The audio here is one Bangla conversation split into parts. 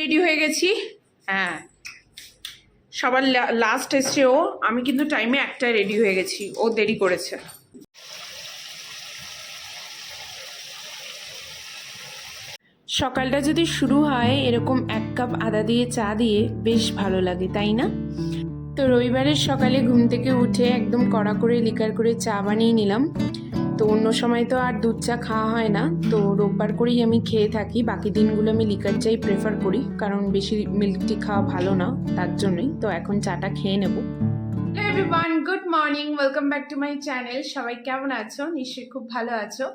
রেডি হয়ে গেছি? হ্যাঁ। সবার লাস্ট এসছে ও। আমি কিন্তু টাইমে একটাই রেডি হয়ে গেছি। ও দেরি করেছে। সকালটা যদি শুরু হয়, এরকম এক কাপ আদা দিয়ে চা দিয়ে, বেশ ভালো লাগে, তাই না? তো রবিবারের সকালে ঘুম থেকে উঠে একদম কড়া করে লিকার করে চা বানিয়ে নিলাম। তো অন্য সময় তো আর দুধ চা খাওয়া হয় না। তো রোববার করেই আমি খেয়ে থাকি। বাকি দিনগুলো আমি লিকার চাই প্রেফার করি, কারণ বেশি মিল্ক টি খাওয়া ভালো না, তার জন্যই। তো এখন চাটা খেয়ে নেব। Everyone good morning welcome back to my channel সবাই কেমন আছো? নিশ্চয়ই খুব ভালো আছো।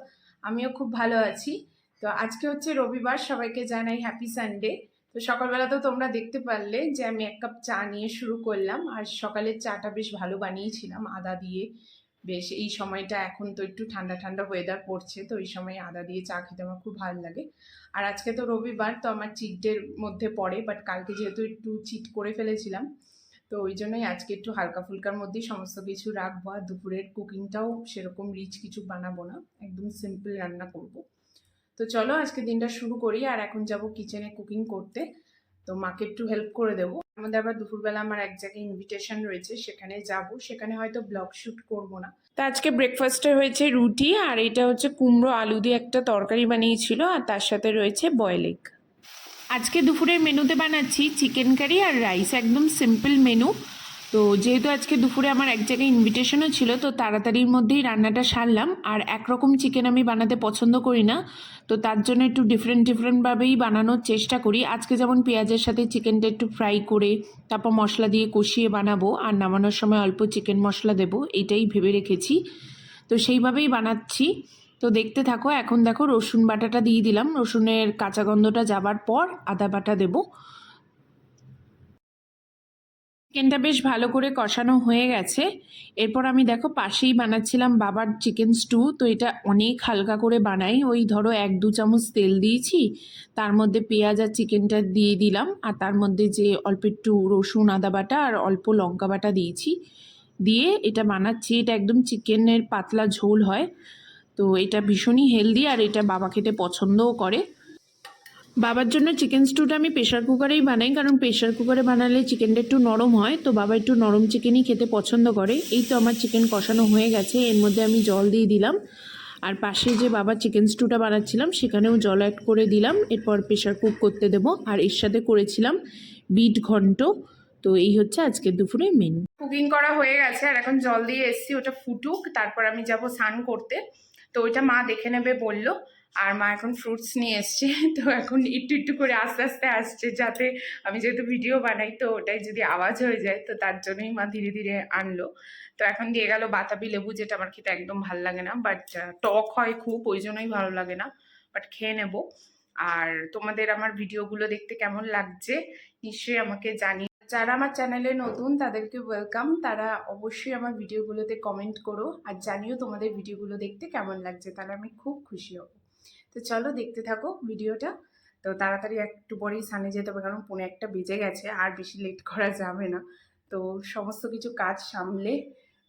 আমিও খুব ভালো আছি। তো আজকে হচ্ছে রবিবার, সবাইকে জানাই হ্যাপি সানডে তো সকালবেলা তো তোমরা দেখতে পারলে যে আমি এক কাপ চা নিয়ে শুরু করলাম। আর সকালের চাটা বেশ ভালো বানিয়েছিলাম, আদা দিয়ে। বেশ, এই সময়টা এখন তো একটু ঠান্ডা ঠান্ডা ওয়েদার পড়ছে, তো এই সময় আদা দিয়ে চা খেতে আমার খুব ভালো লাগে। আর আজকে তো রবিবার, তো আমার চিট ডের মধ্যে পড়ে বাট কালকে যেহেতু একটু চিট করে ফেলেছিলাম, তো ওই জন্যই আজকে একটু হালকা ফুলকার মধ্যেই সমস্ত কিছু রাখব, আর দুপুরের কুকিংটাও সেরকম রিচ কিছু বানাবো না, একদম সিম্পল রান্না করব। তো চলো আজকে দিনটা শুরু করি, আর এখন যাব কিচেনে কুকিং করতে। তো মাকে একটু হেল্প করে দেবো। আমাদের আবার দুপুরবেলা আমার এক জায়গায় ইনভিটেশন রয়েছে, সেখানে যাব। সেখানে হয়তো ব্লগ শ্যুট করব না। তো আজকে ব্রেকফাস্টে হয়েছে রুটি, আর এটা হচ্ছে কুমড়ো আলু দিয়ে একটা তরকারি বানিয়েছিল, আর তার সাথে রয়েছে বয়েল এগ আজকে দুপুরের মেনুতে বানাচ্ছি চিকেন কারি আর রাইস একদম সিম্পল মেনু তো যেহেতু আজকে দুপুরে আমার এক জায়গায় ইনভিটেশনও ছিল, তো তাড়াতাড়ির মধ্যেই রান্নাটা সারলাম। আর একরকম চিকেন আমি বানাতে পছন্দ করি না, তো তার জন্য একটু ডিফারেন্ট ডিফারেন্টভাবেই বানানোর চেষ্টা করি। আজকে যেমন পেঁয়াজের সাথে চিকেনটা একটু ফ্রাই করে, তারপর মশলা দিয়ে কষিয়ে বানাবো, আর নামানোর সময় অল্প চিকেন মশলা দেবো, এটাই ভেবে রেখেছি। তো সেইভাবেই বানাচ্ছি। তো দেখতে থাকো, এখন দেখো রসুন বাটাটা দিয়ে দিলাম। রসুনের কাঁচা গন্ধটা যাবার পর আদা বাটা দেবো। চিকেনটা বেশ ভালো করে কষানো হয়ে গেছে। এরপর আমি দেখো পাশেই বানাচ্ছিলাম বাবার চিকেন স্টু। তো এটা অনেক হালকা করে বানাই। ওই ধরো এক দু চামচ তেল দিয়েছি, তার মধ্যে পেঁয়াজ আর চিকেনটা দিয়ে দিলাম। আর তার মধ্যে যে অল্প একটু রসুন, আদা বাটা আর অল্প লঙ্কা বাটা দিয়েছি। দিয়ে এটা বানাচ্ছি। এটা একদম চিকেনের পাতলা ঝোল হয়। তো এটা ভীষণই হেলদি আর এটা বাবা খেতে পছন্দও করে। বাবার জন্য চিকেন স্টুটা আমি প্রেশার কুকারেই বানাই, কারণ প্রেশার কুকারে বানালে চিকেনটা একটু নরম হয়। তো বাবা একটু নরম চিকেনই খেতে পছন্দ করে। এই তো আমার চিকেন কষানো হয়ে গেছে। এর মধ্যে আমি জল দিয়ে দিলাম। আর পাশে যে বাবা চিকেন স্টুটা বানাচ্ছিলাম, সেখানেও জল অ্যাড করে দিলাম। এরপর প্রেশার কুক করতে দেবো। আর এর সাথে করেছিলাম বিট ঘন্ট। তো এই হচ্ছে আজকে দুপুরের মেনু কুকিং করা হয়ে গেছে। আর এখন জল দিয়ে এসছি, ওটা ফুটুক। তারপর আমি যাব স্নান করতে। তো ওইটা মা দেখে নেবে বলল। আর মা এখন ফ্রুটস নিয়ে এসছে, তো এখন একটু একটু করে আস্তে আস্তে আসছে যাতে আমি যেহেতু ভিডিও বানাই, তো ওটাই যদি আওয়াজ হয়ে যায়, তো তার জন্যই মা ধীরে ধীরে আনলো। তো এখন দিয়ে গেল বাতাবি লেবু, যেটা আমার খেতে একদম ভালো লাগে না বাট টক হয় খুব, ওই জন্যই ভালো লাগে না বাট খেয়ে নেব। আর তোমাদের আমার ভিডিওগুলো দেখতে কেমন লাগছে, নিশ্চয়ই আমাকে জানি যারা আমার চ্যানেলে নতুন, তাদেরকে ওয়েলকাম তারা অবশ্যই আমার ভিডিওগুলোতে কমেন্ট করো, আর জানিও তোমাদের ভিডিওগুলো দেখতে কেমন লাগছে, তাহলে আমি খুব খুশি হব। তো চলো দেখতে থাকো ভিডিওটা। তো তাড়াতাড়ি একটু পরেই সানে যেতে হবে, কারণ পৌনে একটা বেজে গেছে, আর বেশি লেট করা যাবে না। তো সমস্ত কিছু কাজ সামলে,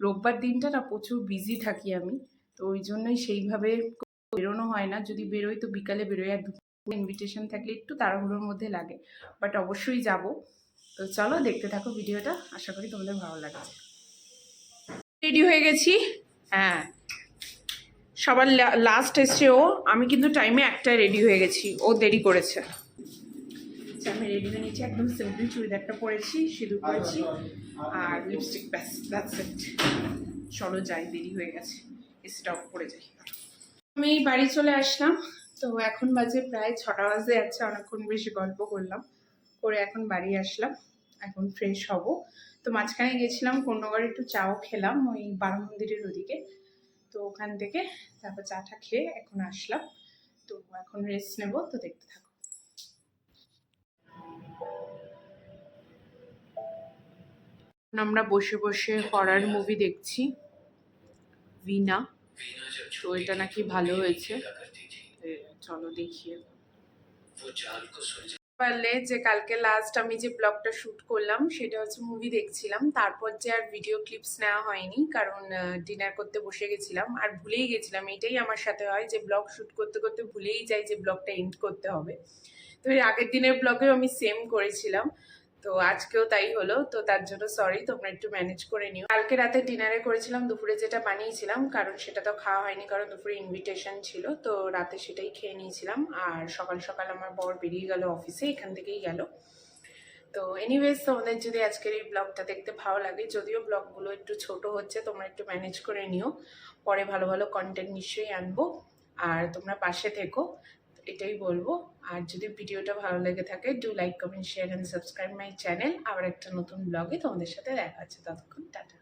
রোববার দিনটা না প্রচুর বিজি থাকি আমি, তো ওই জন্যই সেইভাবে বেরোনো হয় না। যদি বেরোই তো বিকালে বেরোই, আর ইনভিটেশন থাকলে একটু তাড়াহুড়োর মধ্যে লাগে বাট অবশ্যই যাব। তো চলো দেখতে থাকো ভিডিওটা, আশা করি তোমাদের ভালো লাগছে। রেডি হয়ে গেছি? হ্যাঁ। সবার লাস্ট এসছে ও আমি কিন্তু টাইমে একটাই রেডি হয়ে গেছি ও দেরি করেছে। আচ্ছা, আমি রেডি হয়ে নিয়েছি একদম সিম্পল চুড়িদারটা পরেছি সিঁদুর পরেছি আর লিপস্টিক ব্যাস দ্যাটস ইট চলো যাই দেরি হয়ে গেছে স্টপ করে যাই। আমি বাড়ি চলে আসলাম তো এখন বাজে প্রায় ছটা বাজে যাচ্ছে অনেকক্ষণ বেশি গল্প করলাম করে এখন বাড়ি আসলাম এখন ফ্রেশ হব। তো মাঝখানে গেছিলাম কন্যগড়ে একটু চাও খেলাম ওই বারো মন্দিরের ওদিকে। তো ওখান থেকে তারপর চাটা খেয়ে এখন আসলাম। তো এখন রেস্ট নেব, তো দেখতে থাকো। আমরা বসে বসে হরার মুভি দেখছি। ভিনা তো এটা নাকি ভালো হয়েছে। চলো দেখিয়ে পারলে যে কালকে লাস্ট আমি যে ব্লগটা শুট করলাম, সেটা হচ্ছে মুভি দেখছিলাম। তারপর যে আর ভিডিও ক্লিপস নেওয়া হয়নি, কারণ ডিনার করতে বসে গেছিলাম। আর ভুলেই গেছিলাম, এটাই আমার সাথে হয় যে ব্লগ শ্যুট করতে করতে ভুলেই যাই যে ব্লগটা এন্ড করতে হবে। তো আগের দিনের ব্লগেও আমি সেম করেছিলাম। তো আজকেও তাই হলো। তো তার জন্য সরি তোমরা একটু ম্যানেজ করে নিও। কালকে রাতে ডিনারে করেছিলাম, দুপুরে যেটা বানিয়েছিলাম, কারণ সেটা তো খাওয়া হয়নি, কারণ দুপুরে ইনভিটেশন ছিল। তো রাতে সেটাই খেয়ে নিয়েছিলাম। আর সকাল সকাল আমার বর বেরিয়ে গেল অফিসে এখান থেকেই গেল। তো এনিওয়েজ তোমাদের যদি আজকের এই ব্লগটা দেখতে ভালো লাগে, যদিও ব্লগগুলো একটু ছোট হচ্ছে, তোমরা একটু ম্যানেজ করে নিও। পরে ভালো ভালো কন্টেন্ট নিশ্চয়ই আনব। আর তোমরা পাশে থেকো। এটাই বলব। আর যদি ভিডিওটা ভালো লেগে থাকে do like comment share and subscribe my channel আবার একটা নতুন ব্লগে তোমাদের সাথে দেখা হচ্ছে। ততক্ষণ টাটা।